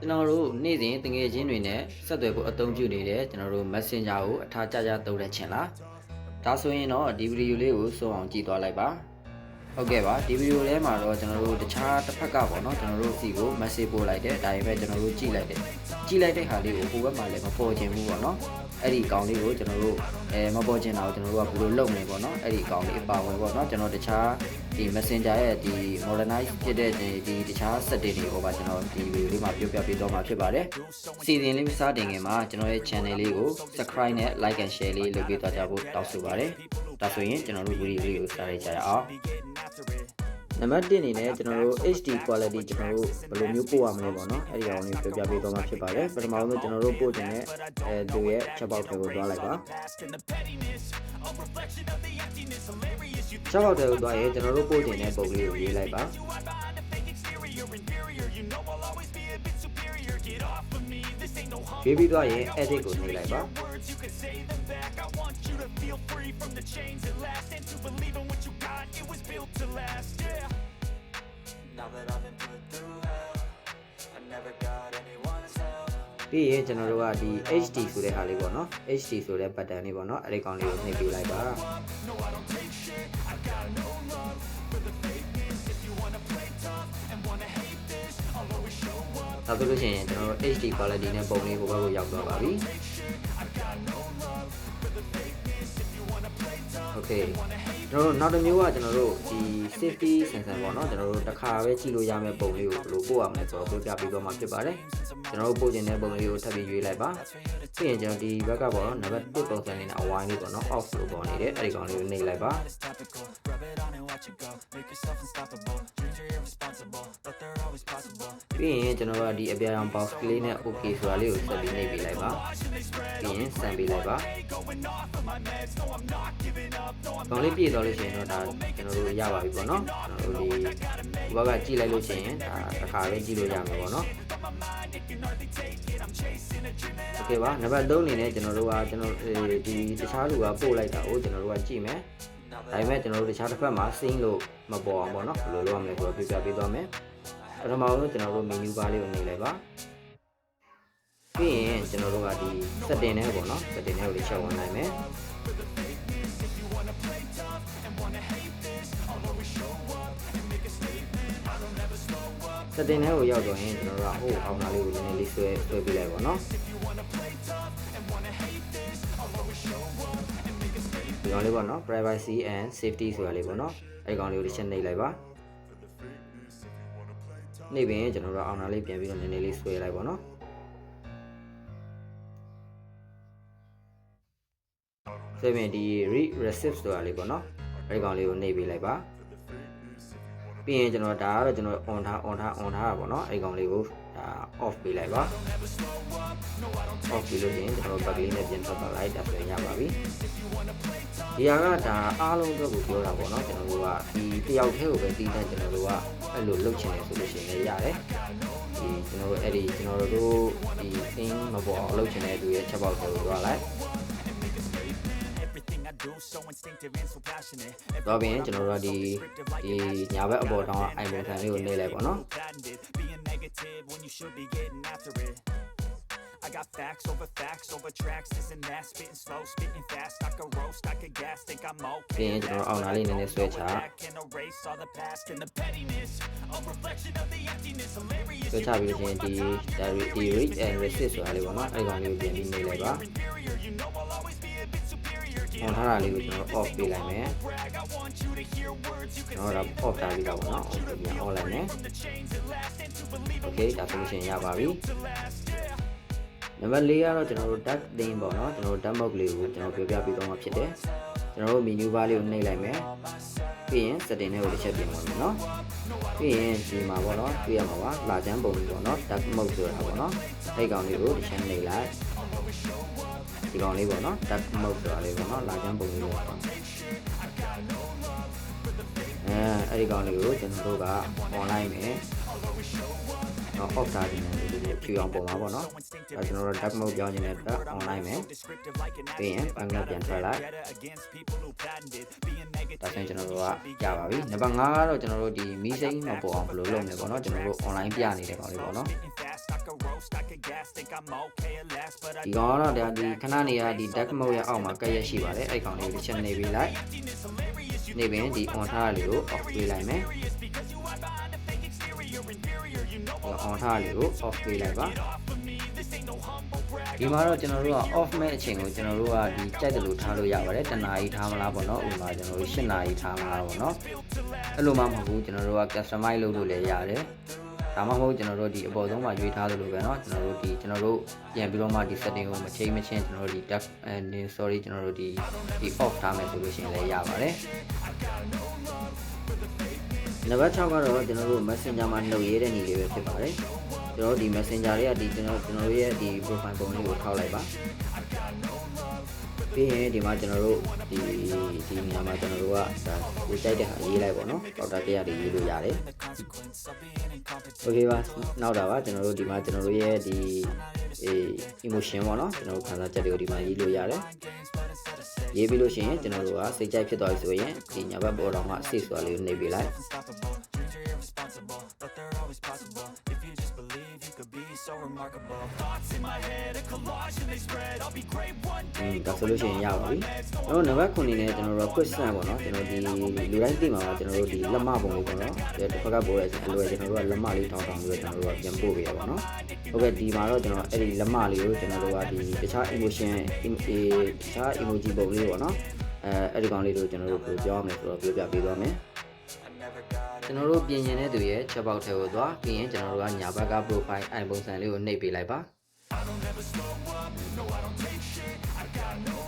ကျွန်တော်တို့နေ့စဉ်တငယ်ချင်းတွေနဲ့ဆက်သွယ်ဖို့အသုံးပြုနေတဲ့ကျွန်တော်တို့ Messenger ကိုအထားကြကြသုံးတဲ့ချင်းလားဒါဆိုရင်တော့ဒီဗီဒီယိုလေးကိုစိုးအောင်ကြည့်သွားလိုက်ပါဟုတ်ကဲ့ပါဒီဗီဒီယိုထဲမှာတော့ကျွန်တော်တို့တခြားတစ်ဖက်ကပေါ့နော်ကျွန်တော်တို့စီကို message ပို့လိုက်တယ်ဒါပေမဲ့ကျွန်တော်တို့ကြည့်လိုက်တယ်ကြည့်လိုက်တဲ့ဟာလေးကိုဟိုဘက်မှာလည်းမပေါ်ချင်ဘူးပေါ့နော် အဲ့ဒီအကောင့်လေးကိုကျွန်တော်တို့အဲမပေါ်ချင်တာကိုကျွန်တော်တို့ကဘယ်လိုလုပ်မလဲပေါ့နော်အဲ့ဒီအကောင့်လေးအပါဝင်ပေါ့နော်ကျွန်တော်တခြားဒီ Messenger ရဲ့ဒီ modernize ဖြစ်တဲ့ဒီတခြား setting တွေကိုပါကျွန်တော်ဒီဗီဒီယိုလေးမှာပြောပြပေးတော့မှာဖြစ်ပါတယ်စီစဉ်လေးစတင်ခင်မှာကျွန်တော်ရဲ့ channel လေးကို subscribe နဲ့ like and share လေးလုပ်ပေးသွားကြဖို့တောင်းဆိုပါတယ်ဒါဆိုရင်ကျွန်တော်တို့ဗီဒီယိုလေးကိုစလိုက်ကြရအောင် နံပါတ်1အနေနဲ့ကျွန်တော်တို့ HD quality ကျွန်တော်တို့ဘယ်လိုမျိုးပို့ရမလဲပေါ့နော်အဲ့ဒီအောင်လေးပြောပြပေးသွားမှာဖြစ်ပါတယ်ပထမဆုံးကျွန်တော်တို့ပို့ခြင်းနဲ့အဲသူရဲ့ချက်ပေါက်တွေကိုသွားလိုက်ပါချက်ပေါက်တွေကိုသွားရင်ကျွန်တော်တို့ပို့ခြင်းနဲ့ပုံလေးကိုရေးလိုက်ပါရေးပြီးသွားရင် edit ကိုနှိပ်လိုက်ပါ Now that I've been put through hell, I never got anyone's help. ပြီးရင်ကျွန်တော်တို့ကဒီ HD ဆိုတဲ့ဟာလေးပေါ့နော် HD ဆိုတဲ့ button လေးပေါ့နော်အဲ့ဒီကောင်လေးကိုနှိပ်ပေးလိုက်ပါဒါဆိုလို့ရှိရင်ကျွန်တော်တို့ HD quality နဲ့ပုံလေးကိုဘက်ကိုရောက်သွားပါပြီ Okay ကျွန်တော်တို့နောက်တစ်မျိုးကကျွန်တော်တို့ဒီ safety sensor ပေါ့နော်ကျွန်တော်တို့တစ်ခါပဲကြည့်လို့ရမယ့်ပုံလေးကိုဘယ်လိုပို့ရမလဲဆိုတော့ပြောပြပေးသွားမှာဖြစ်ပါတယ်ကျွန်တော်တို့ပို့ခြင်းတဲ့ပုံလေးကိုထပ်ပြီးရွေးလိုက်ပါပြီးရင်ကျွန်တော်ဒီဘက်ကပေါ့နော်နံပါတ်1ပုံစံလေးနဲ့အဝိုင်းလေးပေါ့နော် off လို့ပေါ်နေတယ်အဲ့ဒီကောင်လေးကိုနှိပ်လိုက်ပါ Topical, rub it on and watch it go. Make yourself unstoppable. Dreams are irresponsible, but they're always possible. ပြီးရင်ကျွန်တော်တို့ကဒီအပြာရောင် box ကလေးနဲ့ okay ဆိုတာလေးကိုဆက်ပြီးနှိပ်ပေးလိုက်ပါပြီးရင်စမ်းပေးလိုက်ပါကောင်လေးပြည့်သွလို့ရှိရင်တော့ဒါကျွန်တော်တို့ရပါပြီပေါ့နော်ကျွန်တော်တို့ဒီဘက်ကကြည့်လိုက်လို့ရှိရင်ဒါတစ်ခါပဲကြည့်လို့ရမှာပေါ့နော်โอเคပါနံပါတ်3အနေနဲ့ကျွန်တော်တို့ကကျွန်တော်ဒီတခြားလူကပို့လိုက်တာကိုကျွန်တော်တို့ကကြည့်မယ်ဒါပေမဲ့ကျွန်တော်တို့တခြားတစ်ဖက်မှာ sync လို့မပေါ်အောင်ပေါ့နော်ဘယ်လိုလုပ်ရမလဲဆိုတော့ပြပြပေးသွားမယ်ပထမဆုံးကျွန်တော်တို့ menu bar လေးကိုနှိပ်လိုက်ပါပြီးရင်ကျွန်တော်တို့ကဒီ setting နဲ့ပေါ့နော် setting နဲ့ကိုလေးချက်ဝင်နိုင်မယ် setting ထဲကိုရောက်တော့ရင်ကျွန်တော်တို့ကဟိုအောင်တာလေးကိုနည်းနည်းလေးဆွဲဆွဲပြလိုက်ပါတော့ဒီကောင်လေးပေါ့နော် privacy and safety ဆိုတာလေးပေါ့နော်အဲဒီကောင်လေးကိုတစ်ချက်နှိပ်လိုက်ပါနှိပ်ပြီးရင်ကျွန်တော်တို့အောင်တာလေးပြန်ပြီးတော့နည်းနည်းလေးဆွဲလိုက်ပါတော့ဆွဲပြီးဒီ read receipt ဆိုတာလေးပေါ့နော် အဲဒီကောင်လေးကိုနှိပ်ပေးလိုက်ပါပြီးရင်ကျွန်တော်ဒါကတော့ကျွန်တော် on ထား on ထား on ထားတာပေါ့နော်အဲဒီကောင်လေးကိုဒါ off ပေးလိုက်ပါ off ပြီးလို့ရှိရင်ကျွန်တော် back လေးနဲ့ပြန်ထွက်သွားလိုက်ဒါဆိုရင်ရပါပြီဒီဟာကဒါအားလုံးအတွက်ကိုပြောတာပေါ့နော်ကျွန်တော်တို့ကဒီတယောက်တည်းကိုပဲတီးတဲ့ကျွန်တော်တို့ကအဲ့လိုလုပ်ချင်တယ်ဆိုလို့ရှိရင်လည်းရတယ်ဒီကျွန်တော်တို့အဲ့ဒီကျွန်တော်တို့ဒီ thing မပေါ်အောင်လုပ်ချင်တဲ့သူရဲ့ချက်ပေါက်တွေကိုသွားလိုက် တော့ပြင်ကျွန်တော်တို့ကဒီဒီညာဘက်အပေါ်တောင်းအိုင်ဘုံခံလေးကိုနှိပ်လိုက်ပါတော့ Patented, being negative when you should be getting after it. I got facts over facts over tracks, isn't that spitting slow, spitting fast? I could roast, I could gas, think I'm ပြီး okay. ရင်ကျွန်တော်အောင်လာလေးနည်းနည်းဆွဲချ Back and erase all the past and the pettiness, a reflection of the emptiness, hilarious. ဆွဲချပြီးလို့ရှိရင်ဒီဒါဒီ read and resist ဆိုတာလေးပေါ့နော်အဲဒီကောင်လေးကိုပြန်ပြီးနှိပ်လိုက်ပါ Inferior, you know I'll always be a bit superior. Get ဟောထားတာလေးကိုကျွန်တော် off ပေးလိုက်မယ် brag, I want you to hear words you can ကျွန်တော်တော့ off ထားပြီးတော့ပေါ့နော် off ပြန် on လိုက်မယ် the chains that last and to believe okay ဒါဆိုလို့ရှိရင်ရပါပြီ to last. Yeah. နံပါတ်4ကတော့ကျွန်တော်တို့ duck theme ပေါ့နော်ကျွန်တော်တို့ duck mode လေးကိုကျွန်တော်ပြောပြပေးသွားမှာဖြစ်တယ်ကျွန်တော်တို့ menu bar လေးကိုနှိပ်လိုက်မယ်ပြီးရင် setting တွေကိုတစ်ချက်ပြင်ပါမယ်နော်ပြီးရင်ဒီမှာပေါ့နော်တွေ့ရမှာပါလာချမ်းပုံလေးပေါ့နော် duck mode ဆိုတာပေါ့နော်အဲ့ကောင်လေးကိုတစ်ချက်နှိပ်လိုက် ဒီကောင်လေးပေါ့နော် duck mode ဆိုတာလေးပေါ့နော်လာချမ်းပုံလေးပေါ့အဲအဲ့ဒီကောင်လေးကိုကျွန်တော်တို့က online မယ်နော် off ထားခြင်းနဲ့ဒီဖြူအောင်ပုံပါပေါ့နော်အဲကျွန်တော်တို့ duck mode ပြောင်းခြင်းနဲ့အတွက် online မယ် Descriptive like an ပြီးရင်ဘန်ကပြန်ထွက်လိုက် vendetta against people who patented being negative. ဒါဆိုရင်ကျွန်တော်တို့ကကြာပါပြီနံပါတ်5ကတော့ကျွန်တော်တို့ဒီမီးစိမ်းမပေါ်အောင်ဘယ်လိုလုပ်မလဲပေါ့နော်ကျွန်တော်တို့ online ပြနေတဲ့ကောင်လေးပေါ့နော် Spitting fast, I could roast, I could gas, think I'm okay at last, but I ဒီကောင်ကတော့ဒါဒီခဏနေရဒီ dark mode ရဲ့အောက်မှာကက်ရက်ရှိပါတယ်အဲ့ကောင်လေးကိုတစ်ချက်နေပြီးလိုက်နေပြီးဒီ on ထားလေးကို off ပေးလိုက်မယ်ဒီ on ထားလေးကို off ပေးလိုက်ပါဒီမှာတော့ကျွန်တော်တို့က off မဲ့အချိန်ကိုကျွန်တော်တို့ကဒီကြိုက်တယ်လို့ထားလို့ရပါတယ်တနားကြီးထားမလားပေါ့နော်ဥပမာကျွန်တော်တို့၈နာရီထားမလားပေါ့နော်အဲ့လိုမှမဟုတ်ဘူးကျွန်တော်တို့က customize လုပ်လို့လည်းရတယ် ဒါမှမဟုတ်ကျွန်တော်တို့ဒီအပေါ်ဆုံးမှာရွေးထားသလိုပဲเนาะကျွန်တော်တို့ဒီကျွန်တော်တို့ပြန်ပြီးတော့မှဒီ setting ကိုမချိန်မချင်းကျွန်တော်တို့ဒီ depth and sorry ကျွန်တော်တို့ဒီဒီ off ထားမယ်ဆိုလို့ရှိရင်လည်းရပါတယ်နံပါတ်6ကတော့ကျွန်တော်တို့ messenger မှာနှုတ်ရတဲ့နည်းလေးပဲဖြစ်ပါတယ်ကျွန်တော်တို့ဒီ messenger တွေကဒီကျွန်တော်ကျွန်တော်တို့ရဲ့ဒီ profile ပုံလေးကိုထောက်လိုက်ပါ ပြီးရင်ဒီမှာကျွန်တော်တို့ဒီဒီနေရာမှာကျွန်တော်တို့ကဒါဒီကြိုက်တဲ့ဟာရေးလိုက်ပါတော့။ပေါ်တာတရားတွေရေးလို့ရတယ်။ Okay ပါနောက်တာပါကျွန်တော်တို့ဒီမှာကျွန်တော်တို့ရဲ့ဒီအေ emotion ပေါ့နော်ကျွန်တော်တို့ခံစားချက်တွေကိုဒီမှာရေးလို့ရတယ်။ရေးပြီးလို့ရှိရင်ကျွန်တော်တို့ကစိတ်ကြိုက်ဖြစ်သွားပြီဆိုရင်ဒီညာဘက်ပေါ်တော့မှစိတ်စွာလေးကိုနှိပ်ပေးလိုက် could be so remarkable. Thoughts in my head, a collage and they spread. I'll be great one อื day. มဒါဆိုလို့ရှိရင်ရပါပြီကျွန်တော်နံပါတ်9နဲ့ကျွန်တော်တို့ quick scan ပေါ့နော်ကျွန်တော်ဒီလူတိုင်းသိမှာပါကျွန်တော်တို့ဒီလက်မပုံလေးပေါ့နော်ဒီတစ်ဖက်ကပို့ရဲအလွယ်ကျွန်တော်တို့ကလက်မလေးတောင်းတောင်းပြီးတော့ကျွန်တော်တို့ကပြန်ပို့ပေးရပါတော့ဟုတ်ကဲ့ဒီမှာတော့ကျွန်တော်အဲ့ဒီလက်မလေးကိုကျွန်တော်တို့ကဒီတခြား emotion အေတခြား emoji ပုံလေးပေါ့နော်အဲအဲ့ဒီကောင်လေးတို့ကျွန်တော်တို့ကိုပြောရမယ်ဆိုတော့ပြောပြပေးသွားမယ် ကျွန်တော်တို့ပြင်ရင်တဲ့သူရဲ့ချက်ပေါက်ထဲကိုသွားပြီးရင်ကျွန်တော်တို့ကညာဘက်က profile အိုင်ပုံစံလေးကိုနှိပ်ပေးလိုက်ပါ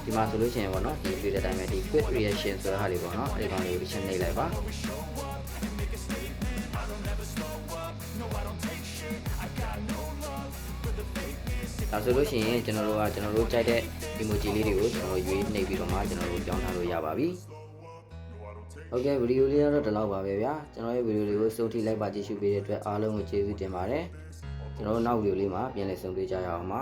ဒီမှာဆိုလို့ရှိရင်ပေါ့နော်ဒီတွေ့တဲ့အတိုင်းပဲဒီ quick reaction ဆိုတဲ့ဟာလေးပေါ့နော်အဲဒီကောင်လေးကိုတစ်ချက်နှိပ်လိုက်ပါဒါဆိုလို့ရှိရင်ကျွန်တော်တို့ကကျွန်တော်တို့ကြိုက်တဲ့ emoji လေးတွေကိုကျွန်တော်တို့ရွေးနှိပ်ပြီးတော့မှကျွန်တော်တို့ပြောင်းထားလို့ရပါပြီ။ ဟုတ်ကဲ့ဗီဒီယိုလေးကတော့ဒီလောက်ပါပဲဗျာကျွန်တော်ရဲ့ဗီဒီယိုလေးကိုစုံထိလိုက်ပါကြည့်ရှုပေးတဲ့အတွက်အားလုံးကိုကျေးဇူးတင်ပါတယ်ကျွန်တော်တို့နောက်ဗီဒီယိုလေးမှာပြန်လည်ဆုံတွေ့ကြရအောင်ပါ